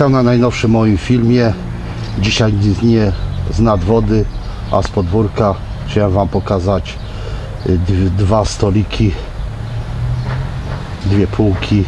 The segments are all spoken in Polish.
Witam na najnowszym moim filmie. Dzisiaj nie z nadwody, a z podwórka. Chciałem Wam pokazać y, dwa stoliki, dwie półki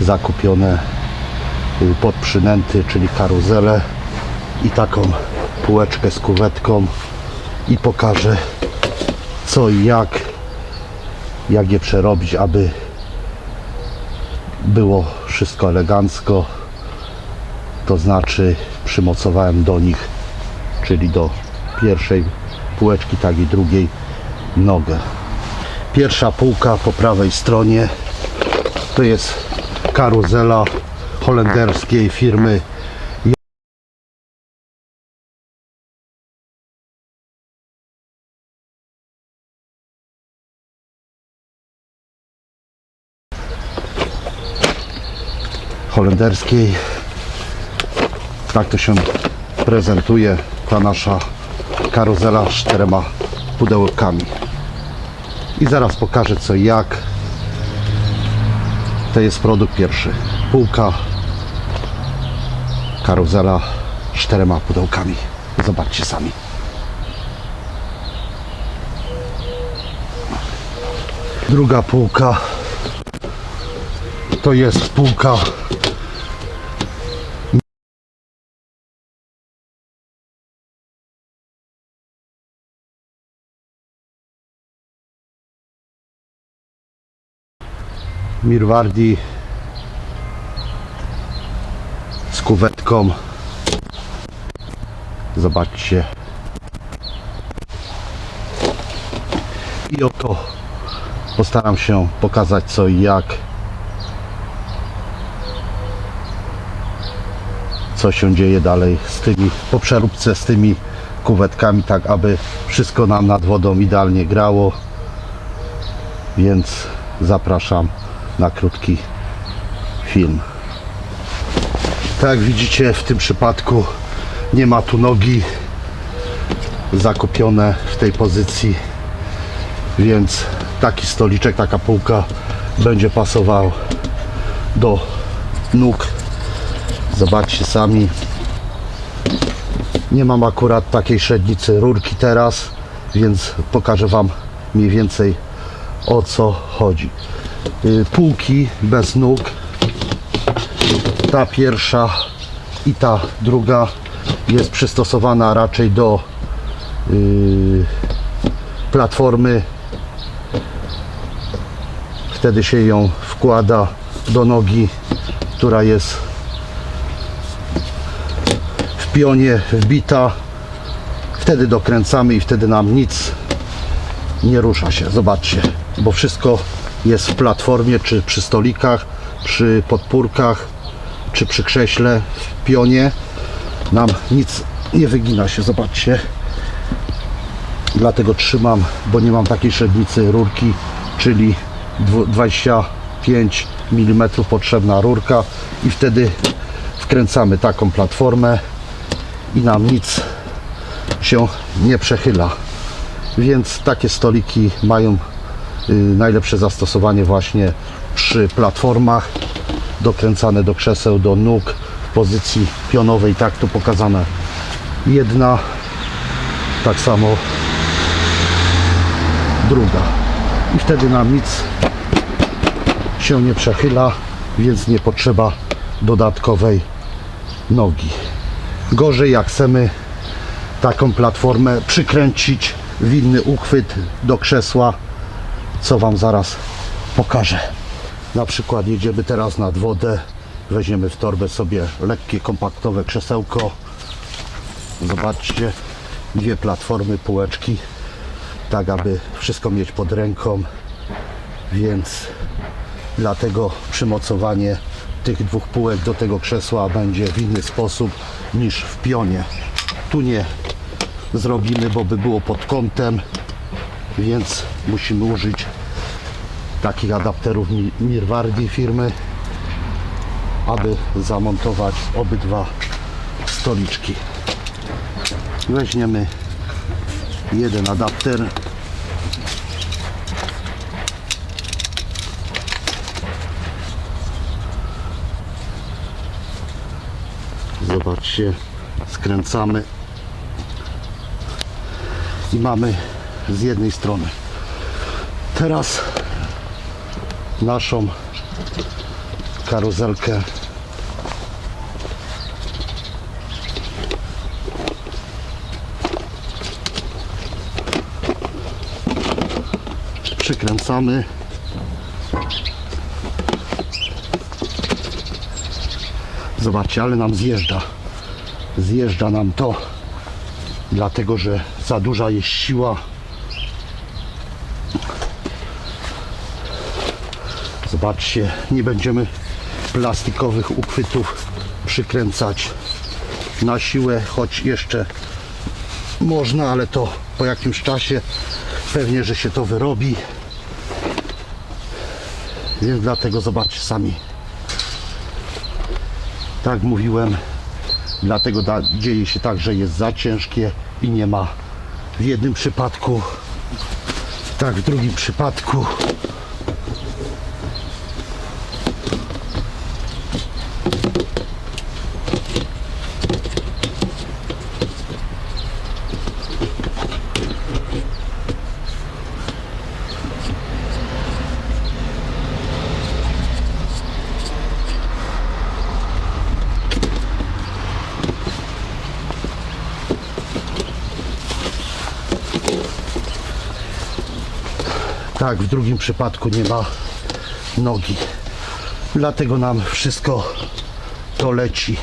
zakupione y, pod przynęty, czyli karuzelę i taką półeczkę z kuwetką i pokażę co i jak, jak je przerobić, aby było wszystko elegancko to znaczy przymocowałem do nich, czyli do pierwszej półeczki, tak i drugiej nogę. Pierwsza półka po prawej stronie to jest karuzela holenderskiej firmy holenderskiej tak to się prezentuje ta nasza karuzela z czterema pudełkami. I zaraz pokażę co jak. To jest produkt pierwszy. Półka. Karuzela z czterema pudełkami. Zobaczcie sami. Druga półka. To jest półka Mirwardi z kuwetką. Zobaczcie. I oto postaram się pokazać co i jak. Co się dzieje dalej z tymi, po przeróbce z tymi kuwetkami, tak aby wszystko nam nad wodą idealnie grało. Więc zapraszam na krótki film. Tak jak widzicie w tym przypadku nie ma tu nogi zakupione w tej pozycji więc taki stoliczek, taka półka będzie pasował do nóg. Zobaczcie sami. Nie mam akurat takiej średnicy rurki teraz więc pokażę Wam mniej więcej o co chodzi półki bez nóg. Ta pierwsza i ta druga jest przystosowana raczej do yy, platformy. Wtedy się ją wkłada do nogi która jest w pionie wbita. Wtedy dokręcamy i wtedy nam nic nie rusza się. Zobaczcie bo wszystko jest w platformie czy przy stolikach przy podpórkach czy przy krześle w pionie. Nam nic nie wygina się zobaczcie. Dlatego trzymam bo nie mam takiej średnicy rurki czyli dwu- 25 mm potrzebna rurka i wtedy wkręcamy taką platformę i nam nic się nie przechyla. Więc takie stoliki mają najlepsze zastosowanie właśnie przy platformach dokręcane do krzeseł, do nóg w pozycji pionowej, tak tu pokazane. Jedna tak samo druga. I wtedy nam nic się nie przechyla więc nie potrzeba dodatkowej nogi. Gorzej jak chcemy taką platformę przykręcić w inny uchwyt do krzesła co Wam zaraz pokażę. Na przykład jedziemy teraz nad wodę. Weźmiemy w torbę sobie lekkie kompaktowe krzesełko. Zobaczcie dwie platformy półeczki tak aby wszystko mieć pod ręką. Więc dlatego przymocowanie tych dwóch półek do tego krzesła będzie w inny sposób niż w pionie. Tu nie zrobimy, bo by było pod kątem więc musimy użyć takich adapterów Mi- Mirwardi firmy aby zamontować obydwa stoliczki weźmiemy jeden adapter zobaczcie, skręcamy i mamy z jednej strony. Teraz naszą karuzelkę. Przykręcamy. Zobaczcie, ale nam zjeżdża. Zjeżdża nam to dlatego, że za duża jest siła zobaczcie, nie będziemy plastikowych uchwytów przykręcać na siłę, choć jeszcze można, ale to po jakimś czasie pewnie, że się to wyrobi. Więc dlatego zobaczcie sami. Tak mówiłem, dlatego da, dzieje się tak, że jest za ciężkie i nie ma w jednym przypadku, tak w drugim przypadku. Tak, w drugim przypadku nie ma nogi. Dlatego nam wszystko to leci.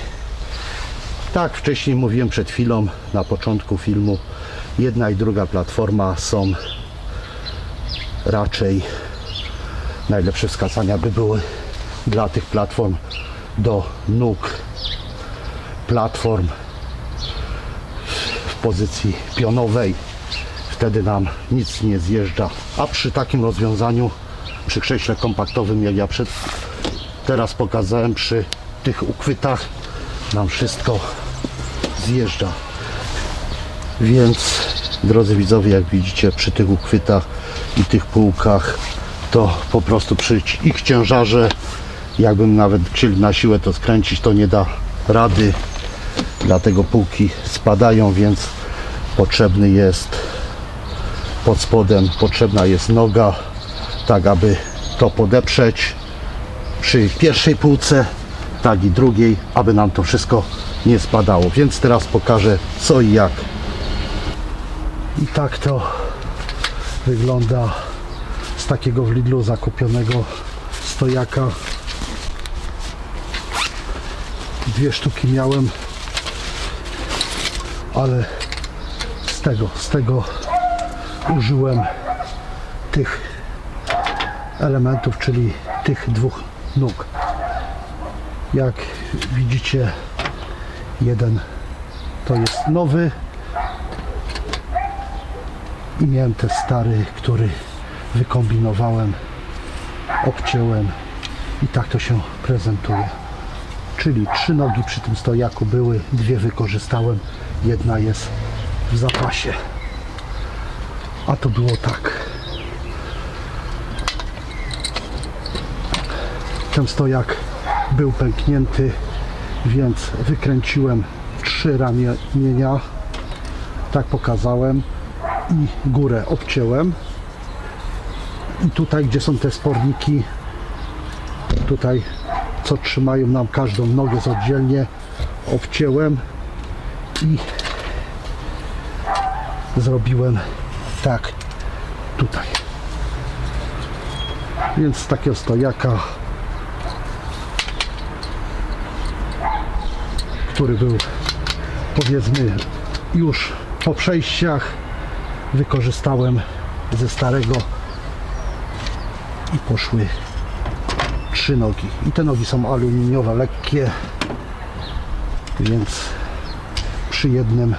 Tak, wcześniej mówiłem przed chwilą, na początku filmu, jedna i druga platforma są raczej najlepsze wskazania by były dla tych platform do nóg platform w pozycji pionowej wtedy nam nic nie zjeżdża. A przy takim rozwiązaniu, przy krześle kompaktowym, jak ja przed, teraz pokazałem, przy tych uchwytach nam wszystko zjeżdża. Więc, drodzy widzowie, jak widzicie, przy tych uchwytach i tych półkach, to po prostu przy ich ciężarze, jakbym nawet chcieli na siłę to skręcić, to nie da rady. Dlatego półki spadają, więc potrzebny jest pod spodem potrzebna jest noga, tak aby to podeprzeć przy pierwszej półce, tak i drugiej, aby nam to wszystko nie spadało. Więc teraz pokażę co i jak. I tak to wygląda z takiego w Lidlu zakupionego stojaka. Dwie sztuki miałem, ale z tego, z tego użyłem tych elementów, czyli tych dwóch nóg. Jak widzicie, jeden to jest nowy i miałem ten stary, który wykombinowałem, obcięłem i tak to się prezentuje. Czyli trzy nogi przy tym stojaku były, dwie wykorzystałem, jedna jest w zapasie. A to było tak. Ten stojak był pęknięty, więc wykręciłem trzy ramienia. Tak pokazałem. I górę obcięłem. I tutaj, gdzie są te sporniki, tutaj, co trzymają nam każdą nogę z oddzielnie, obcięłem i zrobiłem tak tutaj. Więc takiego stojaka który był powiedzmy już po przejściach wykorzystałem ze starego i poszły trzy nogi. I te nogi są aluminiowe lekkie więc przy jednym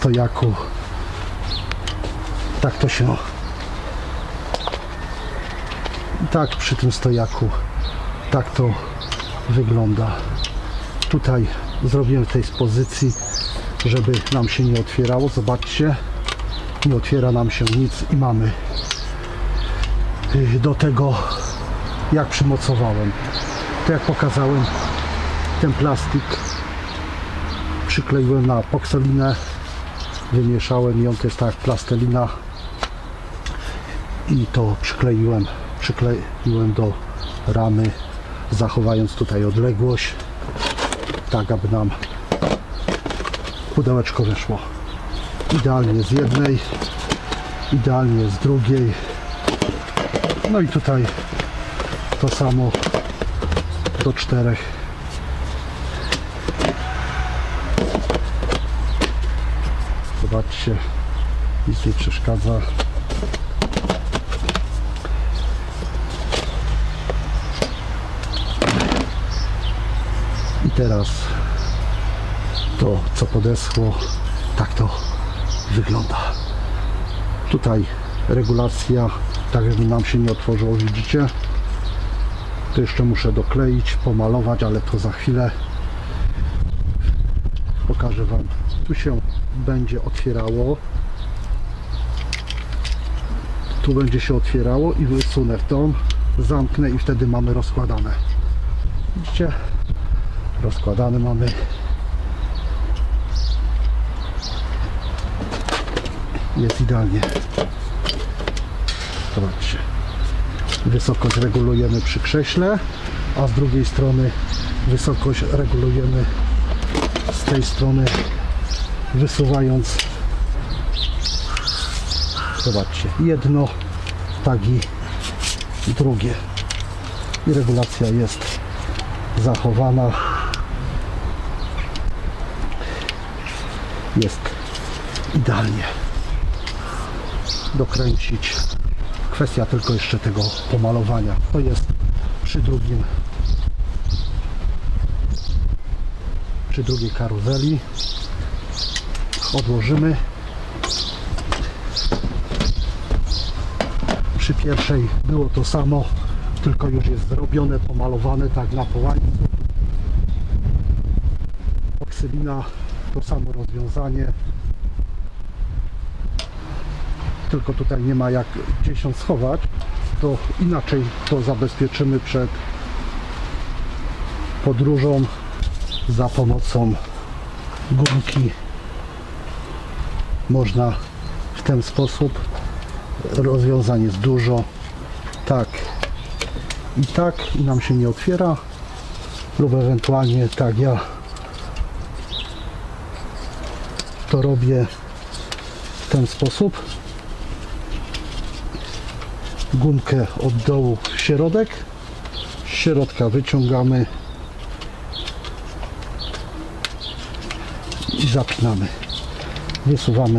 stojaku. Tak to się. Tak przy tym stojaku. Tak to wygląda. Tutaj zrobiłem tej pozycji, żeby nam się nie otwierało. Zobaczcie. Nie otwiera nam się nic i mamy y, do tego jak przymocowałem. To jak pokazałem ten plastik przykleiłem na pokselinę wymieszałem ją, to jest tak plastelina i to przykleiłem przykleiłem do ramy zachowając tutaj odległość tak aby nam pudełeczko weszło. Idealnie z jednej idealnie z drugiej. No i tutaj to samo do czterech zobaczcie nic nie przeszkadza. I teraz to co podeschło tak to wygląda. Tutaj regulacja tak żeby nam się nie otworzyło widzicie? To jeszcze muszę dokleić pomalować ale to za chwilę. Pokażę wam tu się będzie otwierało. Tu będzie się otwierało i wysunę w tą zamknę i wtedy mamy rozkładane. Widzicie? Rozkładane mamy. Jest idealnie. Zobaczcie. Wysokość regulujemy przy krześle a z drugiej strony wysokość regulujemy z tej strony wysuwając. Zobaczcie jedno tak i drugie. I regulacja jest zachowana. Jest idealnie dokręcić. Kwestia tylko jeszcze tego pomalowania. To jest przy drugim przy drugiej karuzeli odłożymy przy pierwszej. Było to samo tylko już jest zrobione, pomalowane tak na połańcu. Oksylina to samo rozwiązanie. Tylko tutaj nie ma jak gdzieś schować to inaczej to zabezpieczymy przed podróżą za pomocą gumki można w ten sposób. Rozwiązań jest dużo. Tak. I tak i nam się nie otwiera. Lub ewentualnie tak ja to robię w ten sposób. Gumkę od dołu w środek. Z środka wyciągamy i zapinamy wysuwamy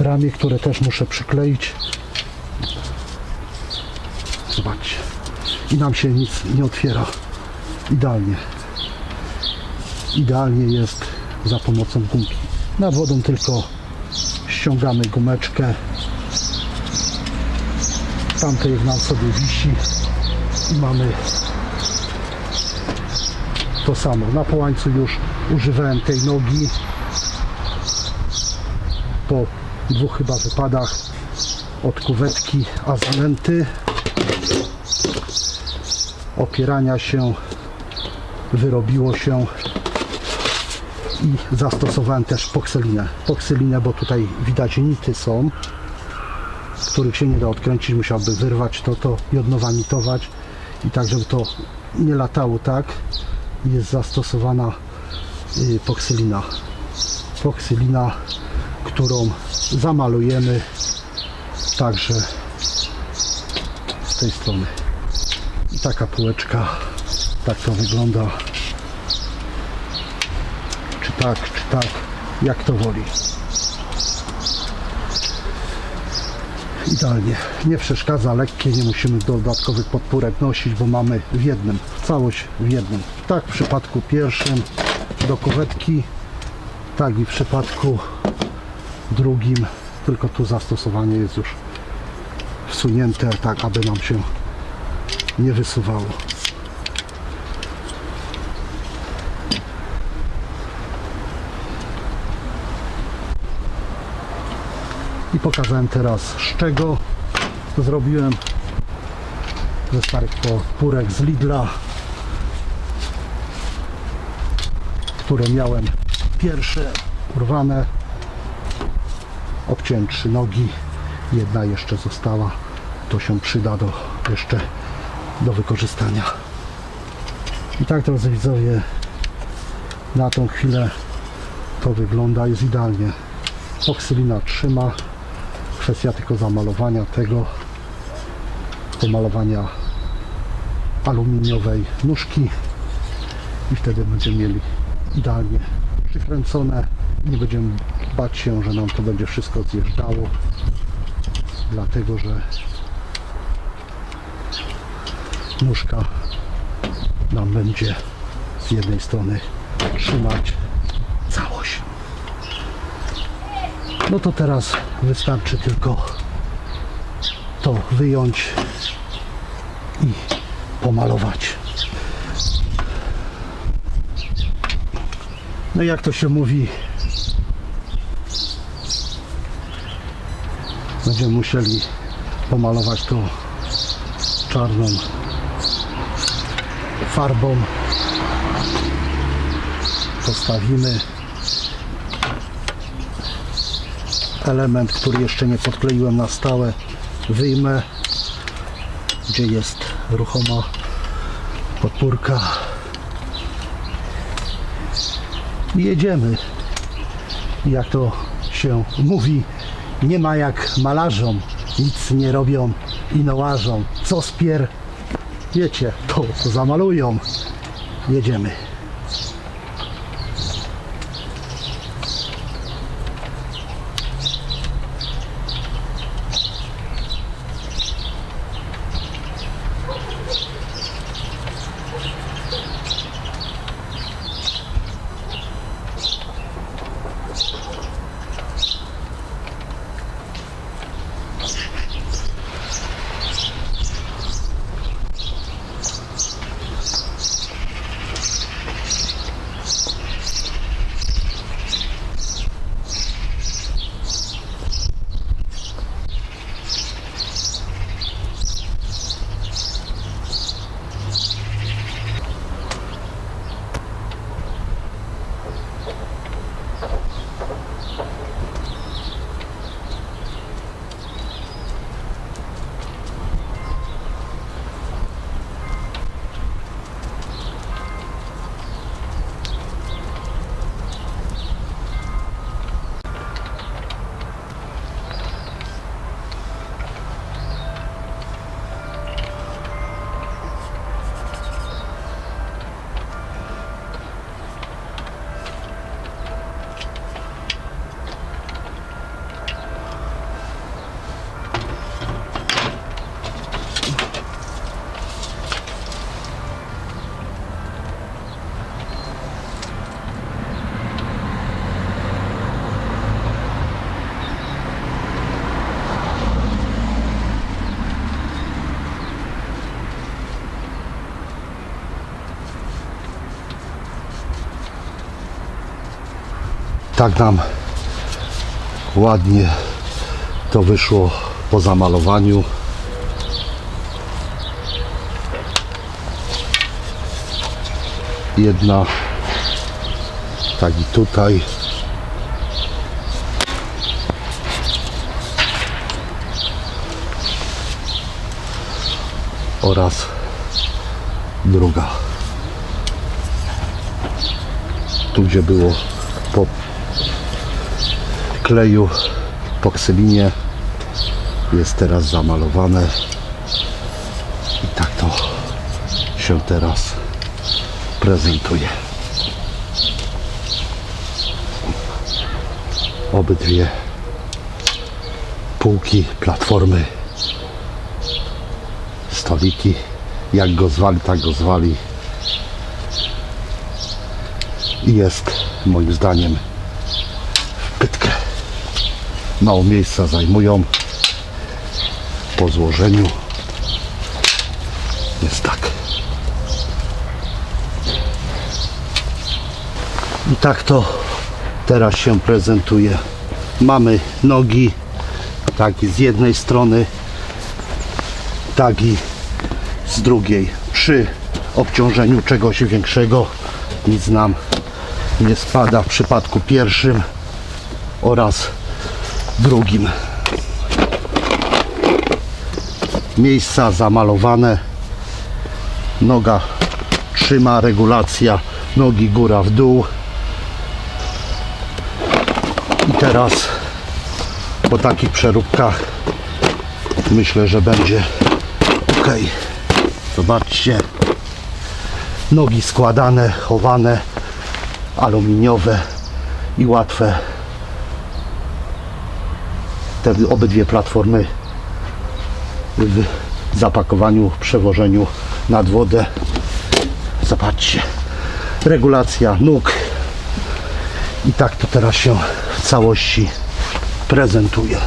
ramię, które też muszę przykleić. Zobaczcie. I nam się nic nie otwiera. Idealnie. Idealnie jest za pomocą gumki. Nad wodą tylko ściągamy gumeczkę. Tamte jak nam sobie wisi. I mamy to samo. Na połańcu już używałem tej nogi po dwóch chyba wypadach od kuwetki azymenty opierania się wyrobiło się i zastosowałem też pokselinę. Pokselinę, bo tutaj widać nity są. Których się nie da odkręcić musiałby wyrwać to, to i od nitować i tak żeby to nie latało tak jest zastosowana y, poksylina poksylina którą zamalujemy. Także z tej strony. I taka półeczka. Tak to wygląda. Czy tak, czy tak. Jak to woli. Idealnie. Nie przeszkadza, lekkie nie musimy dodatkowych podpórek nosić, bo mamy w jednym całość w jednym. Tak w przypadku pierwszym do kuwetki tak i w przypadku drugim tylko tu zastosowanie jest już wsunięte tak aby nam się nie wysuwało i pokazałem teraz z czego zrobiłem ze starych podpórek z Lidla które miałem pierwsze urwane. Obciąłem trzy nogi, jedna jeszcze została. To się przyda do jeszcze do wykorzystania. I tak drodzy widzowie, na tą chwilę to wygląda, jest idealnie. Oksylina trzyma. Kwestia tylko zamalowania tego, pomalowania aluminiowej nóżki i wtedy będziemy mieli idealnie przykręcone. Nie będziemy bać się, że nam to będzie wszystko zjeżdżało, dlatego że nóżka nam będzie z jednej strony trzymać całość. No to teraz wystarczy tylko to wyjąć i pomalować. No jak to się mówi, będziemy musieli pomalować to czarną farbą. Postawimy element, który jeszcze nie podkleiłem na stałe, wyjmę, gdzie jest ruchoma podpórka. I jedziemy. Jak to się mówi, nie ma jak malarzom, nic nie robią i nałażą. Co spier, wiecie, to zamalują. Jedziemy. Tak nam ładnie to wyszło po zamalowaniu. Jedna, tak i tutaj. Oraz druga. Tu gdzie było po kleju poksylinie. Jest teraz zamalowane. I tak to się teraz prezentuje. Obydwie półki, platformy. Stoliki. Jak go zwali, tak go zwali. I jest moim zdaniem. Mało miejsca zajmują po złożeniu. Jest tak. I tak to teraz się prezentuje. Mamy nogi, tak z jednej strony, tak i z drugiej. Przy obciążeniu czegoś większego nic nam nie spada w przypadku pierwszym oraz drugim. Miejsca zamalowane. Noga trzyma, regulacja nogi góra w dół. I teraz po takich przeróbkach myślę, że będzie ok. Zobaczcie. Nogi składane, chowane, aluminiowe i łatwe. Te obydwie platformy w zapakowaniu, przewożeniu nad wodę. Zobaczcie. Regulacja nóg. I tak to teraz się w całości prezentuje.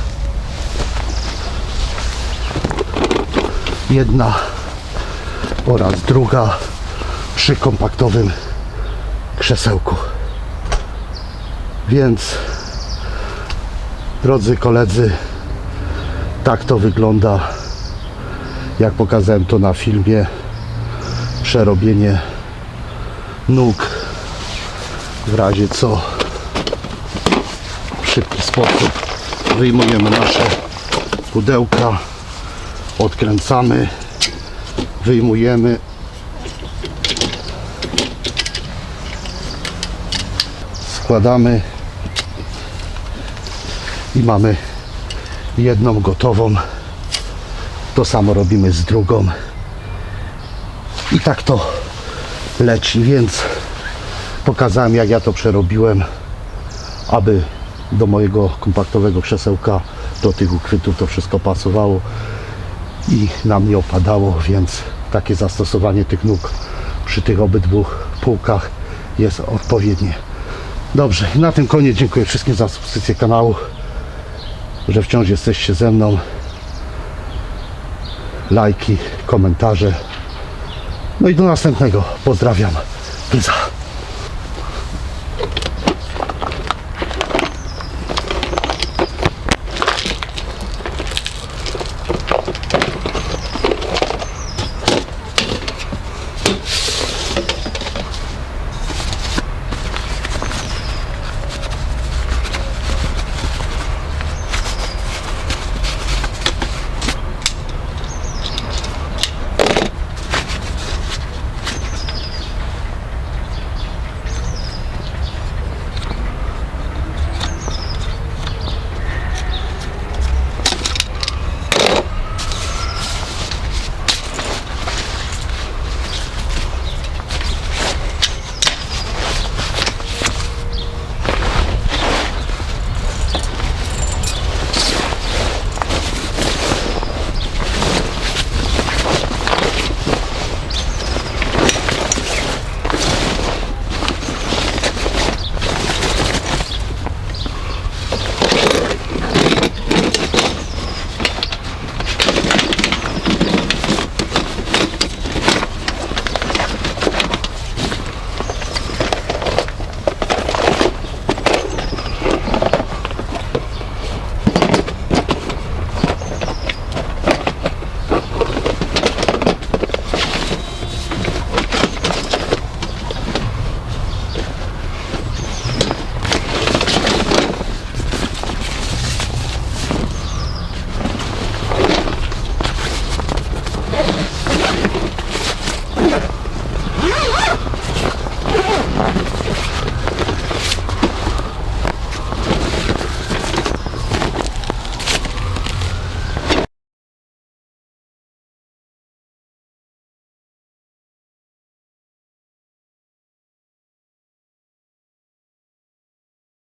Jedna oraz druga przy kompaktowym krzesełku. Więc drodzy koledzy, tak to wygląda jak pokazałem to na filmie przerobienie nóg w razie co. W szybki sposób wyjmujemy nasze pudełka odkręcamy wyjmujemy. Składamy i mamy jedną gotową. To samo robimy z drugą. I tak to leci więc pokazałem jak ja to przerobiłem aby do mojego kompaktowego krzesełka do tych ukrytów to wszystko pasowało i nam nie opadało, więc takie zastosowanie tych nóg przy tych obydwu półkach jest odpowiednie. Dobrze, na tym koniec. Dziękuję wszystkim za subskrypcję kanału, że wciąż jesteście ze mną. Lajki, komentarze. No i do następnego. Pozdrawiam. Pyza.